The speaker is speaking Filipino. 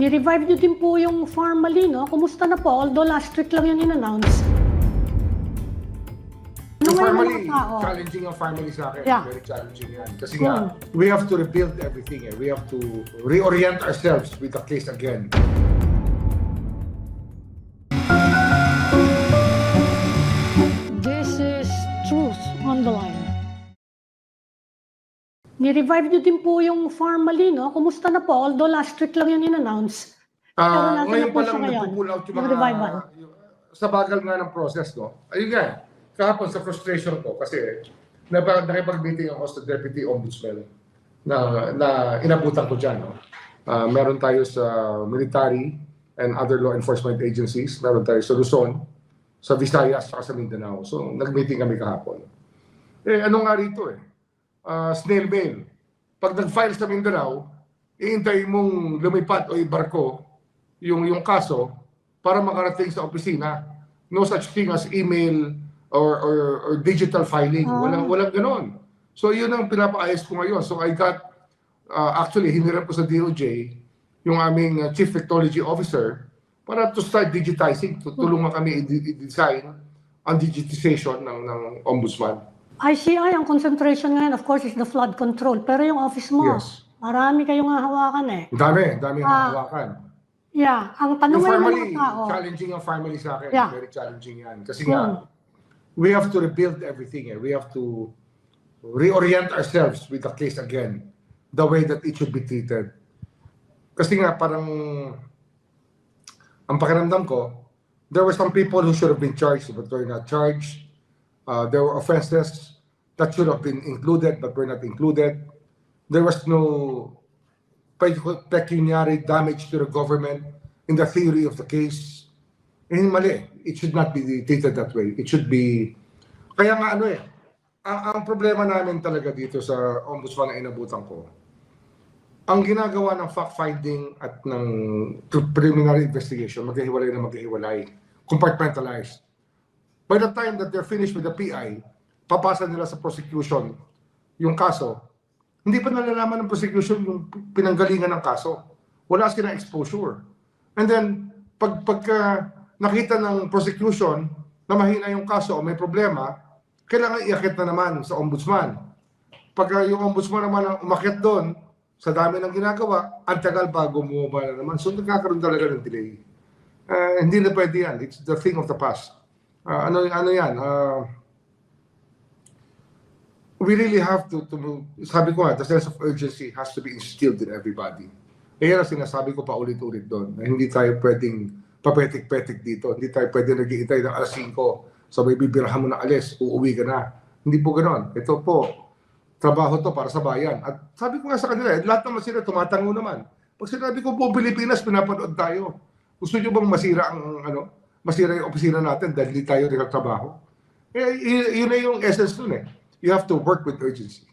Ni-revive nyo din po yung Farmally, no? Kumusta na po? Although last week lang yun in-announce. Ano Yung family, challenging ang family sa akin. Yeah. Very challenging yan. Kasi Hmm. nga, we have to rebuild everything. Eh. We have to reorient ourselves with the case again. Ni-revive nyo din po yung Farmally, no? Kumusta na po? Although last week lang yun in-announce. Nasa ngayon pa lang nagpo-pull out yung Yung mga... revival? yung- sa bagal nga ng process, no? Ayun nga, kahapon sa frustration ko kasi nakipag-meeting ako sa Deputy Ombudsman na, na inabutan ko dyan, no? Ah, meron tayo sa military and other law enforcement agencies. Meron tayo sa Luzon, sa Visayas, at sa Mindanao. So, nag-meeting kami kahapon. Eh, ano nga rito eh? Ah, snail mail. Pag nag-file sa Mindanao, iintay mong lumipad o ibarko yung yung kaso para makarating sa opisina. No such thing as email or or, or digital filing. Ah. Walang walang ganon. So yun ang pinapaayos ko ngayon. So I got uh, actually hinirap ko sa DOJ yung aming uh, chief technology officer para to start digitizing. Tutulungan kami i-design ang digitization ng ng ombudsman. ICI, ang concentration ngayon, of course, is the flood control. Pero yung office mo, Yes. marami kayong hahawakan eh. Dami, dami ang Ah, hawakan. Yeah, ang tanong ngayon ng tao, challenging ang family sa akin. Yeah. Very challenging yan. Kasi Hmm. nga, we have to rebuild everything. Eh. We have to reorient ourselves with the case again. The way that it should be treated. Kasi nga, parang, ang pakiramdam ko, there were some people who should have been charged but were not charged. Uh, there were offenses that should have been included but were not included. There was no pe- pecuniary damage to the government in the theory of the case. Eh, mali. It should not be treated that way. It should be... Kaya nga ano eh, ang, ang problema namin talaga dito sa ombudsman na inabutan ko, ang ginagawa ng fact-finding at ng preliminary investigation, maghihiwalay na maghihiwalay, compartmentalized. By the time that they're finished with the PI, papasa nila sa prosecution yung kaso, hindi pa nalalaman ng prosecution yung pinanggalingan ng kaso. Wala silang exposure. And then, pag, pagka nakita ng prosecution na mahina yung kaso o may problema, kailangan iakit na naman sa ombudsman. Pagka yung ombudsman naman ang umakit doon, sa dami ng ginagawa, ang tagal bago bumaba na naman. So nagkakaroon talaga ng delay. Uh, hindi na pwede yan. It's the thing of the past. Uh, ano, ano yan? Uh, we really have to, to sabi ko nga, the sense of urgency has to be instilled in everybody. Eh yan ang sinasabi ko pa ulit-ulit doon, na hindi tayo pwedeng papetik-petik dito. Hindi tayo pwedeng nag-iintay ng alas 5. So may bibirahan mo na alis, uuwi ka na. Hindi po ganon. Ito po, trabaho to para sa bayan. At sabi ko nga sa kanila, eh, lahat naman sila tumatango naman. Pag sinabi ko po Pilipinas, pinapanood tayo. Gusto nyo bang masira ang ano, masira yung opisina natin dahil hindi tayo nagtatrabaho? Eh, yun na yung essence nun eh. You have to work with urgency.